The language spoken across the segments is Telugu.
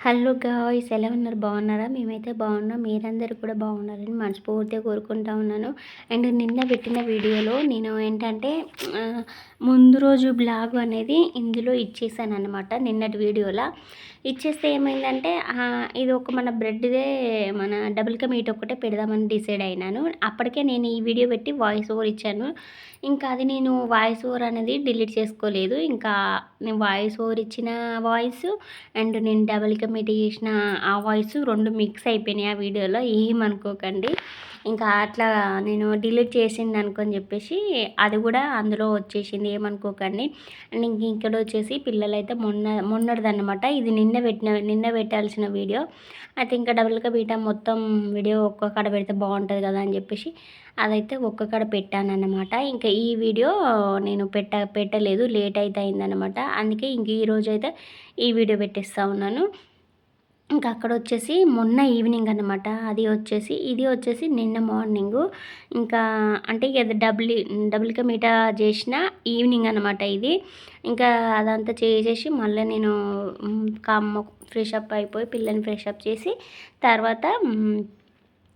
హలో గాయ్స్ ఎలా ఉన్నారు? బాగున్నారా? మేమైతే బాగున్నాం. మీరందరూ కూడా బాగున్నారని మనస్ఫూర్తిగా కోరుకుంటా ఉన్నాను. అండ్ నిన్న పెట్టిన వీడియోలో నేను ఏంటంటే ముందు రోజు బ్లాగ్ అనేది ఇందులో ఇచ్చేసాను అనమాట నిన్నటి వీడియోలో. ఇచ్చేస్తే ఏమైందంటే ఇది ఒక మన బ్రెడ్దే మన డబుల్ కా మీట్ ఒకటే పెడదామని డిసైడ్ అయినాను. అప్పటికే నేను ఈ వీడియో పెట్టి వాయిస్ ఓవర్ ఇచ్చాను. ఇంకా అది నేను వాయిస్ ఓవర్ అనేది డిలీట్ చేసుకోలేదు. ఇంకా నేను వాయిస్ ఓవర్ ఇచ్చిన వాయిస్ అండ్ నేను డబుల్ కమిటీ చేసిన ఆ వాయిస్ రెండు మిక్స్ అయిపోయినాయి ఆ వీడియోలో ఏమనుకోకండి ఇంకా అట్లా నేను డిలీట్ చేసింది అనుకొని చెప్పేసి అది కూడా అందులో వచ్చేసింది ఏమనుకోకండి. అండ్ ఇంక ఇక్కడ వచ్చేసి పిల్లలైతే మొన్న మొన్నటిదన్నమాట. ఇది నిన్న పెట్టిన నిన్న పెట్టాల్సిన వీడియో. అయితే ఇంకా డబుల్గా బీటా మొత్తం వీడియో ఒక్క కాడ పెడితే బాగుంటుంది కదా అని చెప్పేసి అదైతే ఒక్క కాడ పెట్టాను ఇంకా ఈ వీడియో నేను పెట్ట పెట్టలేదు లేట్ అయితే అయిందనమాట అందుకే ఇంక ఈరోజు అయితే ఈ వీడియో పెట్టేస్తూ ఉన్నాను. ఇంకా అక్కడ వచ్చేసి మొన్న ఈవినింగ్ అనమాట అది వచ్చేసి ఇది వచ్చేసి నిన్న మార్నింగ్. ఇంకా అంటే ఇక డబుల్ డబుల్గా మీట చేసిన ఈవినింగ్ అనమాట ఇది. ఇంకా అదంతా చేసేసి మళ్ళీ నేను కమ్మ ఫ్రెష్ అప్ అయిపోయి పిల్లని ఫ్రెష్ అప్ చేసి తర్వాత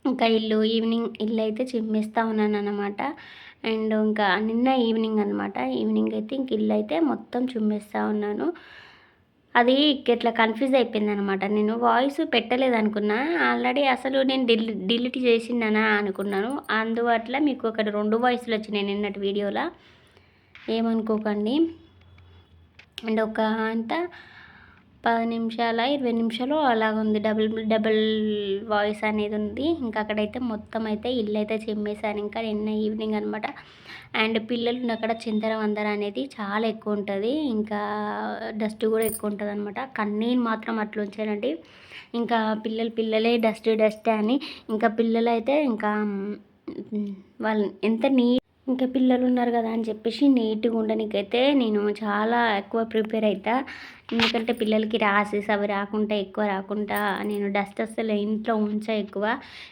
ఇంకా ఇల్లు ఈవినింగ్ ఇల్లు అయితే చిమ్మేస్తూ ఉన్నాను అనమాట అండ్ ఇంకా నిన్న ఈవినింగ్ అనమాట ఈవినింగ్ అయితే ఇంక ఇల్లు అయితే మొత్తం చిమ్మేస్తూ ఉన్నాను. అది ఇట్లా కన్ఫ్యూజ్ అయిపోయింది అనమాట నేను వాయిస్ పెట్టలేదు అనుకున్నా ఆల్రెడీ అసలు నేను డిలి డిలీట్ చేసిందనా అనుకున్నాను. అందువల్ల మీకు అక్కడ రెండు వాయిస్లు వచ్చినాయి నిన్నటి వీడియోలో ఏమనుకోకండి. అండ్ ఒక అంతా పది నిమిషాల ఇరవై నిమిషాలు అలాగ ఉంది డబుల్ డబుల్ వాయిస్ అనేది ఉంది. ఇంకా అక్కడైతే మొత్తం అయితే ఇల్లు అయితే చిమ్మేశాను ఇంకా నిన్న ఈవినింగ్ అనమాట అండ్ పిల్లలు అక్కడ చింతర వందర అనేది చాలా ఎక్కువ ఉంటుంది ఇంకా డస్ట్ కూడా ఎక్కువ ఉంటుంది అనమాట కన్నీళ్ళు మాత్రం అట్లా ఉంచానండి ఇంకా పిల్లలు పిల్లలే డస్ట్ డస్ట్ అని. ఇంకా పిల్లలు అయితే ఇంకా వాళ్ళు ఎంత నీ ఇంకా పిల్లలు ఉన్నారు కదా అని చెప్పేసి నీట్గా ఉండడానికైతే నేను చాలా ఎక్కువ ప్రిపేర్ అవుతా ఎందుకంటే పిల్లలకి రాసెస్ అవి రాకుండా ఎక్కువ రాకుండా నేను డస్ట్ అసలు ఇంట్లో ఉంచా ఎక్కువ.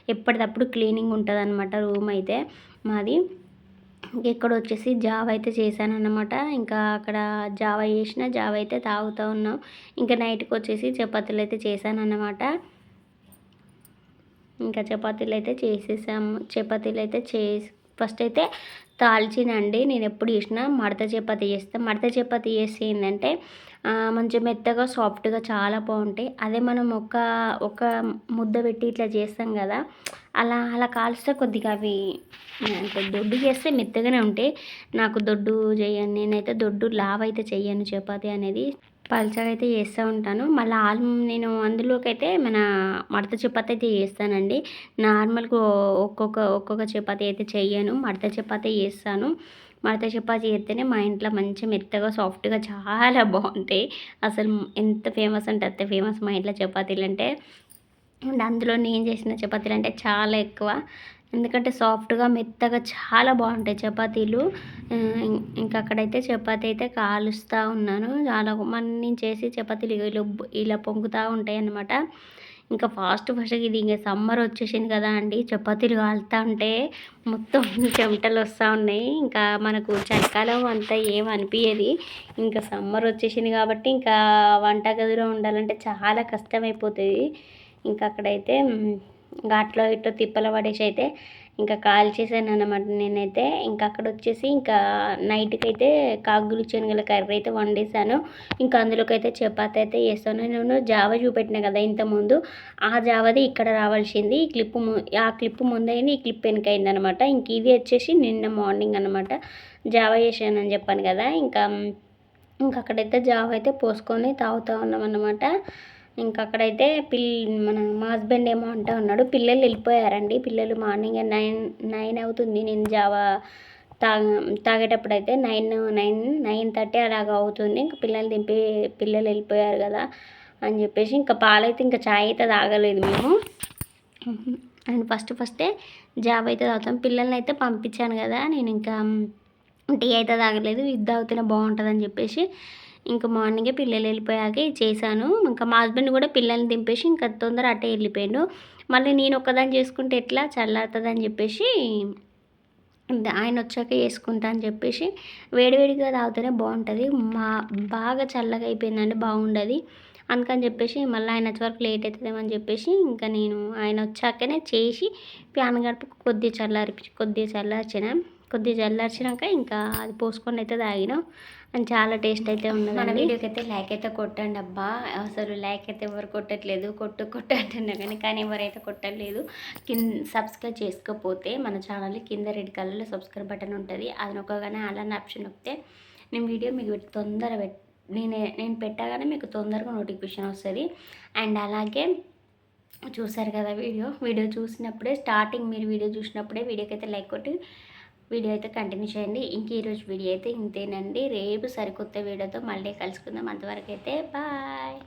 ఎప్పటికప్పుడు క్లీనింగ్ ఉంటుంది అనమాట రూమ్ అయితే మాది. ఇక్కడ వచ్చేసి జావ అయితే చేశాను అనమాట ఇంకా అక్కడ జావ చేసిన జావ అయితే తాగుతూ ఉన్నాం. ఇంకా నైట్కి వచ్చేసి చపాతీలు అయితే చేశాను అనమాట ఇంకా చపాతీలు అయితే చేసేసాము. చపాతీలు అయితే చేసి ఫస్ట్ అయితే తాల్చినండి. నేను ఎప్పుడు చేసినా మడత చపాతి చేస్తాను మడత చపాతి చేస్తే ఏంటంటే మంచి మెత్తగా సాఫ్ట్గా చాలా బాగుంటాయి. అదే మనం ఒక ఒక ముద్ద పెట్టి ఇట్లా చేస్తాం కదా అలా అలా కాల్స్తే కొద్దిగా అవి అంటే దొడ్డు చేస్తే మెత్తగానే ఉంటాయి. నాకు దొడ్డు చేయను. నేనైతే దొడ్డు లావ్ అయితే చెయ్యను చపాతి అనేది. పల్చగా అయితే చేస్తూ ఉంటాను. మళ్ళీ ఆల్ నేను అందులోకి అయితే మన మడత చపాతి అయితే చేస్తానండి. నార్మల్గా ఒక్కొక్క ఒక్కొక్క చపాతి అయితే చెయ్యను. మడత చపాతి చేస్తాను. మడత చపాతి చేస్తేనే మా ఇంట్లో మంచి మెత్తగా సాఫ్ట్గా చాలా బాగుంటాయి. అసలు ఎంత ఫేమస్ అంటే అంత ఫేమస్ మా ఇంట్లో చపాతీలు అంటే అండ్ అందులో నేను చేసిన చపాతీలు అంటే చాలా ఎక్కువ. ఎందుకంటే సాఫ్ట్గా మెత్తగా చాలా బాగుంటాయి చపాతీలు. ఇంకా అక్కడైతే చపాతీ అయితే కాలుస్తూ ఉన్నాను. చాలా మన నేను చేసి చపాతీలు ఇలా ఇలా పొంగుతూ ఉంటాయి అన్నమాట ఇంకా ఫాస్ట్ ఫాస్ట్గా ఇది ఇంకా సమ్మర్ వచ్చేసింది కదా అండి. చపాతీలు కాలుతూ ఉంటే మొత్తం చెమటలు వస్తూ ఉన్నాయి. ఇంకా మనకు చలికాలం అంతా ఏం అనిపించేది ఇంకా సమ్మర్ వచ్చేసింది కాబట్టి ఇంకా వంటగదిలో ఉండాలంటే చాలా కష్టమైపోతుంది. ఇంకా అక్కడైతే ఇంకా అట్లా ఇట్లా తిప్పల పడేసి అయితే ఇంకా కాల్చేసాను అనమాట నేనైతే. ఇంకా అక్కడ వచ్చేసి ఇంకా నైట్కి అయితే కాగులు శనగల కర్రీ అయితే వండేసాను ఇంకా అందులోకి అయితే చపాతి అయితే వేస్తాను నేను జావ చూపెట్టిన కదా ఇంతకుముందు ఆ జావది ఇక్కడ రావాల్సింది. ఈ క్లిప్ ఆ క్లిప్ ముందైంది ఈ క్లిప్ వెనకైంది అనమాట ఇంక ఇది వచ్చేసి నిన్న మార్నింగ్ అనమాట జావ చేశానని చెప్పాను కదా. ఇంకా ఇంకా అక్కడైతే జావ అయితే పోసుకొని తాగుతూ ఉన్నాం అనమాట ఇంకా అక్కడైతే పిల్ మన మా హస్బెండ్ ఏమో అంటా ఉన్నాడు పిల్లలు వెళ్ళిపోయారండి. పిల్లలు మార్నింగ్ నైన్ నైన్ అవుతుంది. నేను జావా తాగ తాగేటప్పుడు అయితే నైన్ నైన్ నైన్ థర్టీ అలాగ అవుతుంది. ఇంకా పిల్లలు దింపి పిల్లలు వెళ్ళిపోయారు కదా అని చెప్పేసి ఇంకా పాలైతే ఇంకా ఛాయ్ అయితే తాగలేదు మేము. అండ్ ఫస్ట్ ఫస్టే జాబ్ అయితే తాగుతాం. పిల్లల్ని అయితే పంపించాను కదా. నేను ఇంకా టీ అయితే తాగలేదు. ఇది తాగితేనే బాగుంటుందని చెప్పేసి ఇంకా మార్నింగే పిల్లలు వెళ్ళిపోయాక చేశాను. ఇంకా మా హస్బెండ్ కూడా పిల్లల్ని దింపేసి ఇంకా తొందర అట్టే వెళ్ళిపోయాడు. మళ్ళీ నేను ఒక్కదాన్ని చేసుకుంటే ఎట్లా చల్లారుతుందని అని చెప్పేసి ఆయన వచ్చాక వేసుకుంటా అని చెప్పేసి వేడివేడిగా తాగితేనే బాగుంటుంది. మా బాగా చల్లగా అయిపోయిందంటే బాగుండదు అందుకని చెప్పేసి మళ్ళీ ఆయన వచ్చే వరకు లేట్ అవుతుందేమో అని చెప్పేసి ఇంకా నేను ఆయన వచ్చాకనే చేసి ప్యాన్ గడప కొద్దిగా చల్లారి కొద్దిగా చల్లార్చిన. కొద్దిగా చల్లార్చినాక ఇంకా అది పోసుకొని అయితే తాగినాం. అండ్ చాలా టేస్ట్ అయితే ఉన్నది మన వీడియోకి అయితే లైక్ అయితే కొట్టండి అబ్బా. అసలు లైక్ అయితే ఎవరు కొట్టట్లేదు. కొట్టు కొట్టు కానీ కానీ ఎవరైతే కొట్టట్లేదు కింద సబ్స్క్రైబ్ చేసుకోకపోతే మన ఛానల్ కింద రెడ్ కలర్లో సబ్స్క్రైబ్ బటన్ ఉంటుంది. అది నొక్కగానే అలానే ఆప్షన్ నొక్కితే నేను వీడియో మీకు పెట్టి తొందర పెట్ నేను నేను పెట్టగానే మీకు తొందరగా నోటిఫికేషన్ వస్తుంది. అండ్ అలాగే చూసారు కదా వీడియో? వీడియో చూసినప్పుడే స్టార్టింగ్ మీరు వీడియో చూసినప్పుడే వీడియోకి అయితే లైక్ కొట్టి వీడియో అయితే కంటిన్యూ చేయండి. ఇంక ఈరోజు వీడియో అయితే ఇంతేనండి. రేపు సరికొత్త వీడియోతో మళ్ళీ కలుసుకుందాం. అంతవరకు అయితే బాయ్.